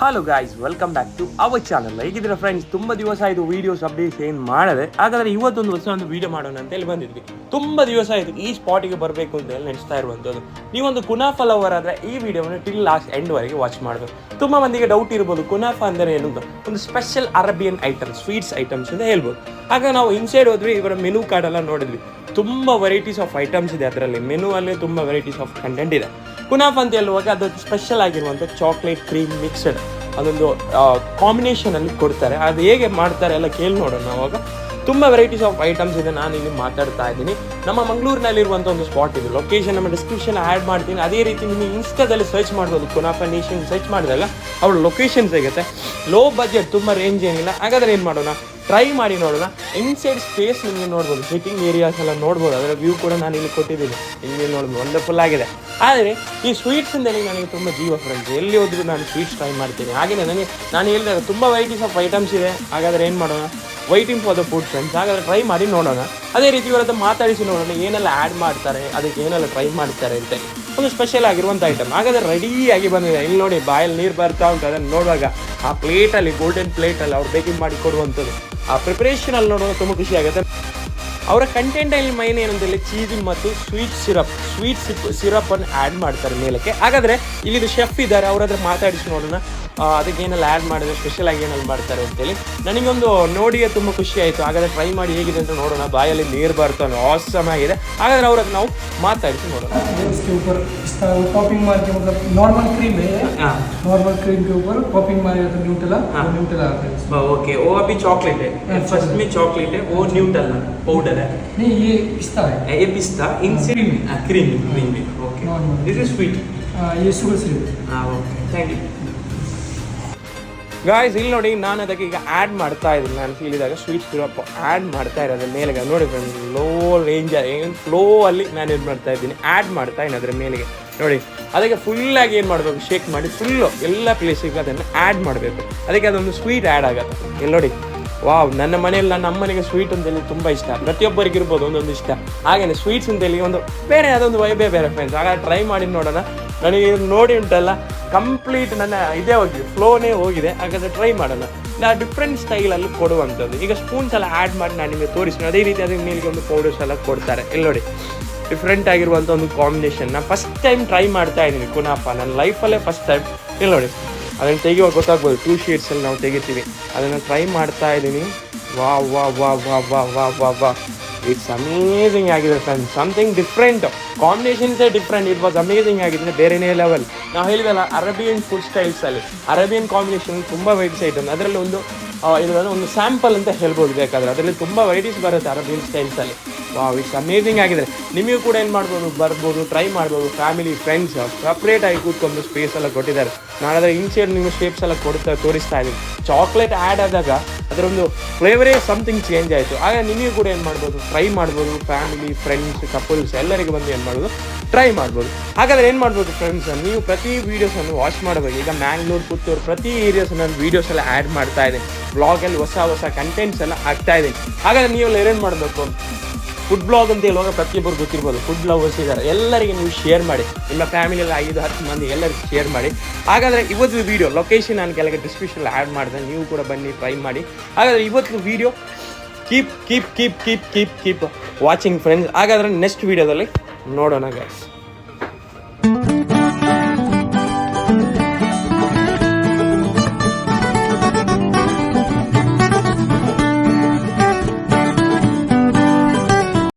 Hello guys welcome back to our channel ಹೇಗಿದ್ರೆ friends ತುಂಬ ದಿವಸ ಆಯಿತು ವೀಡಿಯೋಸ್ ಅಪ್ಡೇಟ್ಸ್ ಏನು ಮಾಡದೆ. ಹಾಗಾದ್ರೆ ಇವತ್ತೊಂದು ವರ್ಷ ಒಂದು ವೀಡಿಯೋ ಮಾಡೋಣ ಅಂತ ಹೇಳಿ ಬಂದಿದ್ವಿ. ತುಂಬ ದಿವಸ ಆಯಿತು ಈ ಸ್ಪಾಟಿಗೆ ಬರಬೇಕು ಅಂತ ಹೇಳಿ ನೆನೆಸ್ತಾ ಇರುವಂಥದ್ದು. ನೀವೊಂದು ಕುನಾಫಾ ಲವರ್ ಆದರೆ ಈ ವಿಡಿಯೋವನ್ನು ಟಿಲ್ ಲಾಸ್ಟ್ ಎಂಡ್ವರೆಗೆ ವಾಚ್ ಮಾಡಬೇಕು. ತುಂಬಾ ಮಂದಿಗೆ ಡೌಟ್ ಇರ್ಬೋದು, ಕುನಾಫ ಅಂದರೆ ಏನು ಅಂತ. ಒಂದು special Arabian item sweets items ಅಂತ ಹೇಳ್ಬೋದು. ಆಗ ನಾವು ಇನ್ಸೈಡ್ ಹೋದ್ವಿ ಇವರ ಮೆನು ಕಾರ್ಡ್ ಎಲ್ಲ ನೋಡಿದ್ವಿ. ತುಂಬಾ ವೆರೈಟೀಸ್ ಆಫ್ ಐಟಮ್ಸ್ ಇದೆ ಅದರಲ್ಲಿ. ಮೆನು ಅಲ್ಲಿ ತುಂಬ ವೆರೈಟೀಸ್ ಆಫ್ ಕಂಟೆಂಟ್ ಇದೆ. ಕುನಾಫ್ ಅಂತ ಹೇಳುವಾಗ ಅದು ಸ್ಪೆಷಲ್ ಆಗಿರುವಂಥ ಚಾಕ್ಲೇಟ್ ಕ್ರೀಮ್ ಮಿಕ್ಸ್ಡ್ ಅದೊಂದು ಕಾಂಬಿನೇಷನ್ ಅಲ್ಲಿ ಕೊಡ್ತಾರೆ. ಅದು ಹೇಗೆ ಮಾಡ್ತಾರೆ ಎಲ್ಲ ಕೇಳಿ ನೋಡೋಣ ಅವಾಗ. ತುಂಬ ವೆರೈಟೀಸ್ ಆಫ್ ಐಟಮ್ಸ್ ಇದೆ ನಾನು ಇಲ್ಲಿ ಮಾತಾಡ್ತಾ ಇದ್ದೀನಿ. ನಮ್ಮ ಮಂಗಳೂರಿನಲ್ಲಿರುವಂಥ ಒಂದು ಸ್ಪಾಟ್ ಇದೆ. ಲೊಕೇಶನ್ ನಮ್ಮ ಡಿಸ್ಕ್ರಿಪ್ಷನ್ ಆ್ಯಡ್ ಮಾಡ್ತೀನಿ. ಅದೇ ರೀತಿ ನೀವು ಇನ್ಸ್ಟಾದಲ್ಲಿ ಸರ್ಚ್ ಮಾಡ್ಬೋದು. ಕುನಾಫಾ ನೇಷನ್ ಸರ್ಚ್ ಮಾಡಿದಾಗ ಅವ್ರ ಲೊಕೇಶನ್ ಸಿಗುತ್ತೆ. ಲೋ ಬಜೆಟ್ ತುಂಬ ರೇಂಜ್ ಏನಿಲ್ಲ. ಹಾಗಾದ್ರೆ ಏನು ಮಾಡೋಣ? ಟ್ರೈ ಮಾಡಿ ನೋಡೋಣ. ಇನ್ಸೈಡ್ ಸ್ಪೇಸ್ ನಿಮಗೆ ನೋಡ್ಬೋದು. ಸಿಟ್ಟಿಂಗ್ ಏರಿಯಾಸ್ ಎಲ್ಲ ನೋಡ್ಬೋದು. ಅದರ ವ್ಯೂ ಕೂಡ ನಾನು ಇಲ್ಲಿ ಕೊಟ್ಟಿದ್ದೀನಿ. ಇಲ್ಲಿ ನೋಡ್ಬೋದು. ವಂಡರ್ಫುಲ್ ಆಗಿದೆ. ಆದರೆ, ಈ ಸ್ವೀಟ್ಸ್ ಇಂದಲೇ ನನಗೆ ತುಂಬ ಜೀವ ಫ್ರೆಂಡ್ಸ್ ಎಲ್ಲಿ ಹೋದ್ರು ನಾನು ಸ್ವೀಟ್ಸ್ ಟ್ರೈ ಮಾಡ್ತೀನಿ. ಹಾಗೆಯೇ ನನಗೆ, ನಾನು ಹೇಳಿದಾಗ ತುಂಬ ವೆರೈಟೀಸ್ ಆಫ್ ಐಟಮ್ಸ್ ಇದೆ. ಹಾಗಾದರೆ ಏನು ಮಾಡೋಣ? Waiting for the food friends ಹಾಗಾದ್ರೆ ಟ್ರೈ ಮಾಡಿ ನೋಡೋಣ. ಅದೇ ರೀತಿ ಇವರ ಹತ್ರ ಮಾತಾಡಿಸಿ ನೋಡೋಣ, ಏನೆಲ್ಲ ಆ್ಯಡ್ ಮಾಡ್ತಾರೆ, ಅದಕ್ಕೆ ಏನೆಲ್ಲ ಟ್ರೈ ಮಾಡ್ತಾರೆ ಅಂತ. ಒಂದು ಸ್ಪೆಷಲ್ ಆಗಿರುವಂಥ ಐಟಮ್ ಹಾಗಾದ್ರೆ ರೆಡಿಯಾಗಿ ಬಂದಿದೆ. ಇಲ್ಲಿ ನೋಡಿ, ಬಾಯಲ್ಲಿ ನೀರು ಬರ್ತಾ ಉಂಟು. ಅದನ್ನು ನೋಡುವಾಗ ಆ ಪ್ಲೇಟಲ್ಲಿ ಗೋಲ್ಡನ್ ಪ್ಲೇಟಲ್ಲಿ ಅವ್ರು ಬೇಕಿಂಗ್ ಮಾಡಿ ಕೊಡುವಂಥದ್ದು. ಆ ಪ್ರಿಪ್ರೇಷನಲ್ಲಿ ನೋಡುವಾಗ ತುಂಬ ಖುಷಿ ಆಗುತ್ತೆ. ಅವರ ಕಂಟೆಂಟ್ ಅಲ್ಲಿ ಮೈನ್ ಏನಂತೇಳಿ ಚೀಸ್ ಮತ್ತು sweet syrup sweet sip syrup ಅನ್ನು ಆ್ಯಡ್ ಮಾಡ್ತಾರೆ ಮೇಲಕ್ಕೆ. ಹಾಗಾದ್ರೆ ಇಲ್ಲಿದು ಶೆಫ್ ಇದ್ದಾರೆ. ಅವ್ರ ಹತ್ರ ಮಾತಾಡಿಸಿ ನೋಡೋಣ. ಅದಕ್ಕೆ ಏನೆಲ್ಲ ಆ್ಯಡ್ ಮಾಡಿದ್ರೆ ಸ್ಪೆಷಲ್ ಆಗಿ ಏನೆಲ್ಲ ಮಾಡ್ತಾರೆ ಅಂತೇಳಿ ನನಗೊಂದು ನೋಡಿ ತುಂಬ ಖುಷಿ ಆಯಿತು ಹಾಗಾದ್ರೆ ಟ್ರೈ ಮಾಡಿ ಹೇಗಿದೆ ಅಂತ ನೋಡೋಣ ಬಾಯಲ್ಲಿ ನೀರು ಬರ್ತಾನೆ ಆಸಮ್ ಆಗಿದೆ ಹಾಗಾದ್ರೆ ಅವ್ರ ಹತ್ರ ನಾವು ಮಾತಾಡಿಸಿ ನೋಡೋಣ इसके ऊपर इस तरह टॉपिंग मार के मतलब नॉर्मल क्रीम है ಹಾಂ नॉर्मल क्रीम के ऊपर टॉपिंग मारेगा तो न्यूटेला हाँ। वो न्यूटेला आता है इसमें। ओके वो अभी चॉकलेट है हाँ, फर्स्ट में चॉकलेट है वो न्यूटल पाउडर है नहीं ये पिस्ता है ये पिस्ता इनसे cream cream okay Normal. This is sweet हाँ, ये शुगर सिरप ಹಾಂ ಓಕೆ ಥ್ಯಾಂಕ್ ಯು ಗಾಯ್ಸ್ ಇಲ್ಲಿ ನೋಡಿ, ನಾನು ಅದಕ್ಕೆ ಈಗ ಆ್ಯಡ್ ಮಾಡ್ತಾ ಇದ್ದೀನಿ. ನಾನು ಫೀಲಿದಾಗ ಸ್ವೀಟ್ ಸಿರಪ್ ಆ್ಯಡ್ ಮಾಡ್ತಾ ಇರೋದ್ರ ಮೇಲೆ ನೋಡಿ ಫ್ರೆಂಡ್ಸ್ ಲೋ ರೇಂಜ್ ಏನು ಫ್ಲೋ ಅಲ್ಲಿ ನಾನು ಏನು ಮಾಡ್ತಾ ಇದ್ದೀನಿ. ಆ್ಯಡ್ ಮಾಡ್ತಾ ಇದ್ದೀನಿ ಅದರ ಮೇಲೆಗೆ. ನೋಡಿ, ಅದಕ್ಕೆ ಫುಲ್ಲಾಗಿ ಏನು ಮಾಡಬೇಕು? ಶೇಕ್ ಮಾಡಿ ಫುಲ್ಲು ಎಲ್ಲ ಪ್ಲೇಸಿಗೆ ಅದನ್ನು ಆ್ಯಡ್ ಮಾಡಬೇಕು. ಅದಕ್ಕೆ ಅದೊಂದು ಸ್ವೀಟ್ ಆ್ಯಡ್ ಆಗುತ್ತೆ. ಇಲ್ಲಿ ನೋಡಿ ವಾವ್ ನನ್ನ ಮನೆಯಲ್ಲಿ ನನ್ನ ಅಮ್ಮನಿಗೆ ಸ್ವೀಟ್ ಅಂತೇಳಿ ತುಂಬ ಇಷ್ಟ. ಪ್ರತಿಯೊಬ್ಬರಿಗೆ ಇರ್ಬೋದು ಒಂದೊಂದು ಇಷ್ಟ. ಹಾಗೆಯೇ ಸ್ವೀಟ್ಸ್ ಅಂತೇಳಿ ಒಂದು ಬೇರೆ, ಅದೊಂದು ವೈಬೇ ಬೇರೆ ಫ್ರೆಂಡ್ಸ್ ಹಾಗಾಗಿ ಟ್ರೈ ಮಾಡಿ ನೋಡೋಣ. ನನಗೆ ನೋಡಿ ಉಂಟಲ್ಲ ಕಂಪ್ಲೀಟ್ ನನ್ನ ಇದೇ ಹೋಗಿದೆ ಫ್ಲೋನೇ ಹೋಗಿದೆ, ಹಾಗಾದ್ರೆ ಟ್ರೈ ಮಾಡೋಣ. ನಾ ಡಿಫ್ರೆಂಟ್ ಸ್ಟೈಲಲ್ಲಿ ಕೊಡುವಂಥದ್ದು. ಈಗ ಸ್ಪೂನ್ಸ್ ಎಲ್ಲ ಆ್ಯಡ್ ಮಾಡಿ ನಾನು ನಿಮಗೆ ತೋರಿಸ್ತೀನಿ. ಅದೇ ರೀತಿ ಅದಕ್ಕೆ ಒಂದು ಪೌಡರ್ಸ್ ಎಲ್ಲ ಕೊಡ್ತಾರೆ. ಇಲ್ಲಿ ನೋಡಿ ಡಿಫ್ರೆಂಟ್ ಆಗಿರುವಂಥ ಒಂದು ಕಾಂಬಿನೇಷನ್ ನಾನು ಫಸ್ಟ್ ಟೈಮ್ ಟ್ರೈ ಮಾಡ್ತಾ ಇದ್ದೀನಿ ಕುನಾಪ ನನ್ನ ಲೈಫಲ್ಲೇ ಫಸ್ಟ್ ಟೈಮ್ ಇಲ್ಲಿ ನೋಡಿ, ಅದನ್ನು ತೆಗೆಯುವಾಗ ಗೊತ್ತಾಗ್ಬೋದು. ಟೂ ಶೀಟ್ಸಲ್ಲಿ ನಾವು ತೆಗಿತೀವಿ. ಅದನ್ನು ಟ್ರೈ ಮಾಡ್ತಾ ಇದ್ದೀನಿ. ವಾ ವಾ ವಾ ವಾ ವಾ ವಾ ವಾ ವಾ ಇಟ್ಸ್ ಅಮೇಝಿಂಗ್ ಆಗಿದೆ ಫ್ರೆಂಡ್ಸ್ ಸಮಥಿಂಗ್ ಡಿಫ್ರೆಂಟ್ ಕಾಂಬಿನೇಷನ್ಸೇ ಡಿಫ್ರೆಂಟ್ ಇಟ್ ವಾಸ್ ಅಮೇಝಿಂಗ್ ಆಗಿದೆ. ಬೇರೆನೇ ಲೆವೆಲ್ ನಾವು ಹೇಳಿದಲ್ಲ ಅರೇಬಿಯನ್ ಫುಡ್ ಸ್ಟೈಲ್ಸಲ್ಲಿ ಅರೇಬಿಯನ್ ಕಾಂಬಿನೇಷನ್ ತುಂಬ ವೆರೈಟೀಸ್ ಐಟಮ್ ಅದರಲ್ಲಿ ಒಂದು ಇದರಲ್ಲಿ ಒಂದು ಸ್ಯಾಂಪಲ್ ಅಂತ ಹೇಳ್ಬೋದು ಬೇಕಾದ್ರೆ. ಅದರಲ್ಲಿ ತುಂಬ ವೆರೈಟೀಸ್ ಬರುತ್ತೆ ಅರೇಬಿಯನ್ ಸ್ಟೈಲ್ಸಲ್ಲಿ ವಾವ್ ಇಟ್ಸ್ ಅಮೇಝಿಂಗ್ ಆಗಿದೆ. ನಿಮಗೂ ಕೂಡ ಏನು ಮಾಡ್ಬೋದು? ಬರ್ಬೋದು ಟ್ರೈ ಮಾಡ್ಬೋದು. ಫ್ಯಾಮಿಲಿ ಫ್ರೆಂಡ್ಸ್ ಸಪ್ರೇಟಾಗಿ ಕೂತ್ಕೊಂಡು ಸ್ಪೇಸ್ ಎಲ್ಲ ಕೊಟ್ಟಿದ್ದಾರೆ. ನಾನು ಅದರ ಇನ್ಸೈಡ್ ನೀವು ಶೇಪ್ಸ್ ಎಲ್ಲ ಕೊಡ್ತಾ ತೋರಿಸ್ತಾ ಇದ್ದೀನಿ. ಚಾಕ್ಲೇಟ್ ಆ್ಯಡ್ ಆದಾಗ ಅದರೊಂದು ಫ್ಲೇವರೇ ಸಮಥಿಂಗ್ ಚೇಂಜ್ ಆಯಿತು. ಆಗ ನಿಮಗೆ ಕೂಡ ಏನು ಮಾಡ್ಬೋದು? ಟ್ರೈ ಮಾಡ್ಬೋದು. ಫ್ಯಾಮಿಲಿ ಫ್ರೆಂಡ್ಸ್ ಕಪಲ್ಸ್ ಎಲ್ಲರಿಗೂ ಬಂದು ಏನು ಮಾಡ್ಬೋದು? ಟ್ರೈ ಮಾಡ್ಬೋದು. ಹಾಗಾದರೆ ಏನು ಮಾಡ್ಬೋದು ಫ್ರೆಂಡ್ಸ್ ನೀವು ಪ್ರತಿ ವೀಡಿಯೋಸನ್ನು ವಾಚ್ ಮಾಡಬೇಕು ಈಗ ಮ್ಯಾಂಗ್ಳೂರು ಪುತ್ತೂರು ಪ್ರತಿ ಏರಿಯಾಸ್ ನಾನು ವೀಡಿಯೋಸ್ ಎಲ್ಲ ಆ್ಯಡ್ ಮಾಡ್ತಾ ಇದ್ದೀನಿ. ಬ್ಲಾಗಲ್ಲಿ ಹೊಸ ಹೊಸ ಕಂಟೆಂಟ್ಸ್ ಎಲ್ಲ ಹಾಕ್ತಾ ಇದ್ದೀನಿ. ಹಾಗಾದರೆ ನೀವೆಲ್ಲ ಏನೇನು ಮಾಡಬೇಕು? ಫುಡ್ ಬ್ಲಾಗ್ ಅಂತ ಹೇಳುವಾಗ ಪ್ರತಿಯೊಬ್ಬರು ಗೊತ್ತಿರ್ಬೋದು. ಫುಡ್ ಲವರ್ಸ್ ಇದ್ದಾರೆ. ಎಲ್ಲರಿಗೆ ನೀವು ಶೇರ್ ಮಾಡಿ. ನಿಮ್ಮ ಫ್ಯಾಮಿಲಿಯಲ್ಲಿ ಐದು, ಹತ್ತು ಮಂದಿ ಎಲ್ಲರಿಗೂ ಶೇರ್ ಮಾಡಿ. ಹಾಗಾದರೆ ಇವತ್ತು ವಿಡಿಯೋ ಲೊಕೇಶನ್ ನಾನು ಕೆಳಗೆ ಡಿಸ್ಕ್ರಿಪ್ಷನ್ ಆ್ಯಡ್ ಮಾಡಿದೆ. ನೀವು ಕೂಡ ಬನ್ನಿ ಟ್ರೈ ಮಾಡಿ. ಹಾಗಾದರೆ ಇವತ್ತು video keep keep keep keep keep keep watching friends ಹಾಗಾದರೆ ನೆಕ್ಸ್ಟ್ ವೀಡಿಯೋದಲ್ಲಿ ನೋಡೋಣ ಗೈಸ್